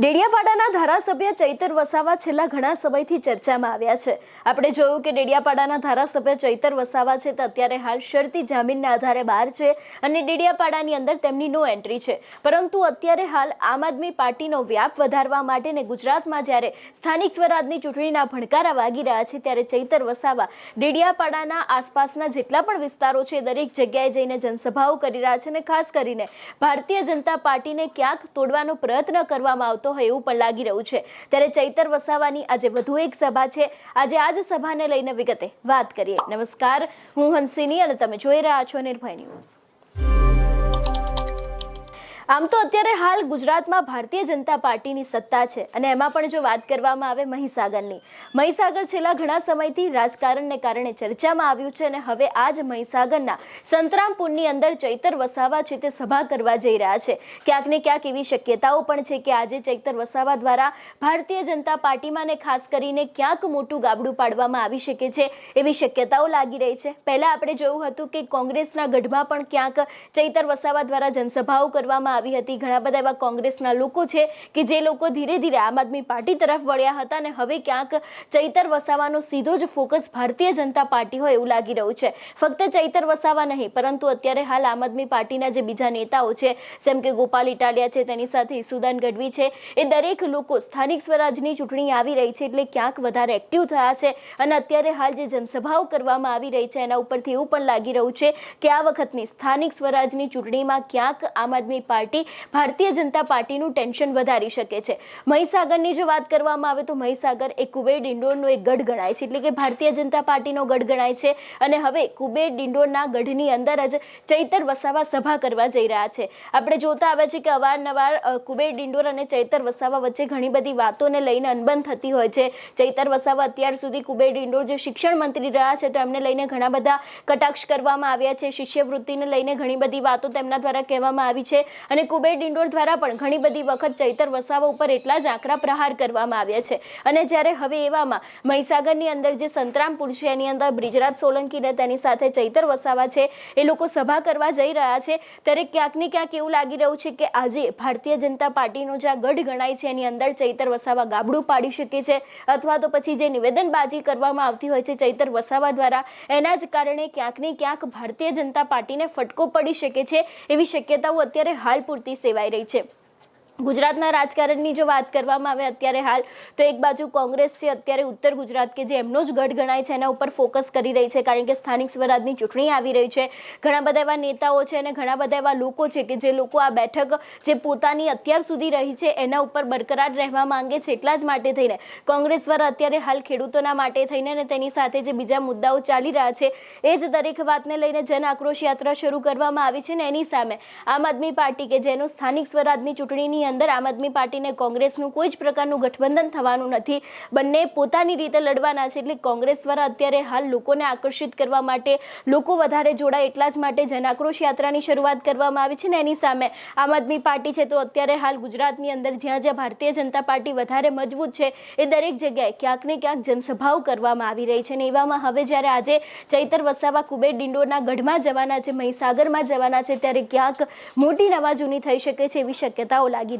ડેડિયાપાડાના ધારાસભ્ય ચૈતર વસાવા છેલ્લા ઘણા સમયથી ચર્ચામાં આવ્યા છે. આપણે જોયું કે ડેડિયાપાડાના ધારાસભ્ય ચૈતર વસાવા છે તે અત્યારે હાલ શરતી જામીનના આધારે બહાર છે અને ડેડિયાપાડાની અંદર તેમની નો એન્ટ્રી છે. પરંતુ અત્યારે હાલ આમ આદમી પાર્ટીનો વ્યાપ વધારવા માટે ને ગુજરાતમાં જ્યારે સ્થાનિક સ્વરાજની ચૂંટણીના ભણકારા વાગી રહ્યા છે ત્યારે ચૈતર વસાવા ડેડિયાપાડાના આસપાસના જેટલા પણ વિસ્તારો છે દરેક જગ્યાએ જઈને જનસભાઓ કરી રહ્યા છે અને ખાસ કરીને ભારતીય જનતા પાર્ટીને ક્યાંક તોડવાનો પ્રયત્ન કરવામાં આવતો હોય એવું પણ લાગી રહ્યું છે. ત્યારે ચૈતર વસાવાની આજે વધુ એક સભા છે. આજે આ જ સભાને લઈને વિગતે વાત કરીએ. નમસ્કાર, હું હંસિની અને તમે જોઈ રહ્યા છો નિર્ભય ન્યૂઝ. આમ તો અત્યારે હાલ ગુજરાતમાં ભારતીય જનતા પાર્ટીની સત્તા છે અને એમાં પણ જો વાત કરવામાં આવે મહીસાગરની. મહીસાગર છેલ્લા ઘણા સમયથી રાજકારણને કારણે ચર્ચામાં આવ્યું છે અને હવે આજ મહીસાગરના સંતરામપુરની અંદર ચૈતર વસાવા છે તે સભા કરવા જઈ રહ્યા છે. ક્યાંક ને ક્યાંક એવી શક્યતાઓ પણ છે કે આજે ચૈતર વસાવા દ્વારા ભારતીય જનતા પાર્ટીમાં ને ખાસ કરીને ક્યાંક મોટું ગાબડું પાડવામાં આવી શકે છે એવી શક્યતાઓ લાગી રહી છે. પહેલાં આપણે જોયું હતું કે કોંગ્રેસના ગઢમાં પણ ક્યાંક ચૈતર વસાવા દ્વારા જનસભાઓ કરવામાં આવી હતી. ઘણા બધા એવા કોંગ્રેસના લોકો છે કે જે લોકો ધીરે ધીરે આમ આદમી પાર્ટી તરફ વળ્યા હતા અને હવે ક્યાંક ચૈતર વસાવાનો સીધો જ ફોકસ ભારતીય જનતા પાર્ટી હોય એવું લાગી રહ્યું છે. ફક્ત ચૈતર વસાવા નહીં, પરંતુ અત્યારે હાલ આમ આદમી પાર્ટીના જે બીજા નેતાઓ છે, જેમ કે ગોપાલ ઇટાલિયા છે, તેની સાથે ઈસુદાન ગઢવી છે, એ દરેક લોકો સ્થાનિક સ્વરાજની ચૂંટણી આવી રહી છે એટલે ક્યાંક વધારે એક્ટિવ થયા છે અને અત્યારે હાલ જે જનસભાઓ કરવામાં આવી રહી છે એના ઉપરથી એવું પણ લાગી રહ્યું છે કે આ વખતની સ્થાનિક સ્વરાજની ચૂંટણીમાં ક્યાંક આમ આદમી પાર્ટી ભારતીય જનતા પાર્ટીનું ટેન્શન વધારી શકે છે. મહીસાગરની જો વાત કરવામાં આવે તો મહીસાગર એ કુબેર ડિંડોરનો એક ગઢ ગણાય છે. એટલે કે ભારતીય જનતા પાર્ટીનો ગઢ ગણાય છે અને હવે કુબેર ડિંડોરના ગઢની અંદર જ ચૈતર વસાવા સભા કરવા જઈ રહ્યા છે. આપણે જોતા આવે છે કે અવારનવાર કુબેર ડિંડોર અને ચૈતર વસાવા વચ્ચે ઘણી બધી વાતોને લઈને અનબન થતી હોય છે. ચૈતર વસાવા અત્યાર સુધી કુબેર ડિંડોર જે શિક્ષણ મંત્રી રહ્યા છે તો એમને લઈને ઘણા બધા કટાક્ષ કરવામાં આવ્યા છે. શિષ્યવૃત્તિને લઈને ઘણી બધી વાતો તેમના દ્વારા કહેવામાં આવી છે. અને કુબેર ડિંડોર દ્વારા પણ ઘણી બધી વખત ચૈતર વસાવા ઉપર એટલા જ આકરા પ્રહાર કરવામાં આવ્યા છે. અને જ્યારે હવે એવામાં મહીસાગરની અંદર જે સંતરામપુર છે, એની અંદર બ્રિજરાજ સોલંકીને તેની સાથે ચૈતર વસાવા છે, એ લોકો સભા કરવા જઈ રહ્યા છે. ત્યારે ક્યાંક ને ક્યાંક એવું લાગી રહ્યું છે કે આજે ભારતીય જનતા પાર્ટીનો જે ગઢ ગણાય છે, એની અંદર ચૈતર વસાવા ગાબડું પાડી શકે છે, અથવા તો પછી જે નિવેદનબાજી કરવામાં આવતી હોય છે ચૈતર વસાવા દ્વારા, એના જ કારણે ક્યાંક ને ક્યાંક ભારતીય જનતા પાર્ટીને ફટકો પડી શકે છે. એવી શક્યતાઓ અત્યારે હાલ પૂરતી સેવાઈ રહી છે. ગુજરાતના રાજકારણની જો વાત કરવામાં આવે અત્યારે હાલ, તો એક બાજુ કોંગ્રેસ છે, અત્યારે ઉત્તર ગુજરાત કે જે એમનો જ ગઢ ગણાય છે, એના ઉપર ફોકસ કરી રહી છે, કારણ કે સ્થાનિક સ્વરાજની ચૂંટણી આવી રહી છે. ઘણા બધા એવા નેતાઓ છે અને ઘણા બધા એવા લોકો છે કે જે લોકો આ બેઠક જે પોતાની અત્યાર સુધી રહી છે, એના ઉપર બરકરાર રહેવા માંગે છે, એટલા જ માટે થઈને. કોંગ્રેસ દ્વારા અત્યારે હાલ ખેડૂતોના માટે થઈને અને તેની સાથે જે બીજા મુદ્દાઓ ચાલી રહ્યા છે, એ જ દરેક વાતને લઈને જન આક્રોશ યાત્રા શરૂ કરવામાં આવી છે ને એની સામે આમ આદમી પાર્ટી કે જેનું સ્થાનિક સ્વરાજની ચૂંટણીની અંદર આમ આદમી પાર્ટીને કોંગ્રેસનું કોઈ જ પ્રકારનું ગઠબંધન થવાનું નથી. બંને પોતાની રીતે લડવાના છે એટલે કોંગ્રેસ દ્વારા અત્યારે હાલ લોકોને આકર્ષિત કરવા માટે લોકો વધારે જોડાય એટલા જ માટે જનાક્રોશ યાત્રાની શરૂઆત કરવામાં આવી છે ને એની સામે આમ આદમી પાર્ટી છે તો અત્યારે હાલ ગુજરાતની અંદર જ્યાં જ્યાં ભારતીય જનતા પાર્ટી વધારે મજબૂત છે એ દરેક જગ્યાએ ક્યાંક ને ક્યાંક જનસભાઓ કરવામાં આવી રહી છે ને એવામાં હવે જ્યારે આજે ચૈતર વસાવા કુબેર ડિંડોરના ગઢમાં જવાના છે, મહીસાગરમાં જવાના છે, ત્યારે ક્યાંક મોટી નવાજૂની થઈ શકે છે એવી શક્યતાઓ લાગી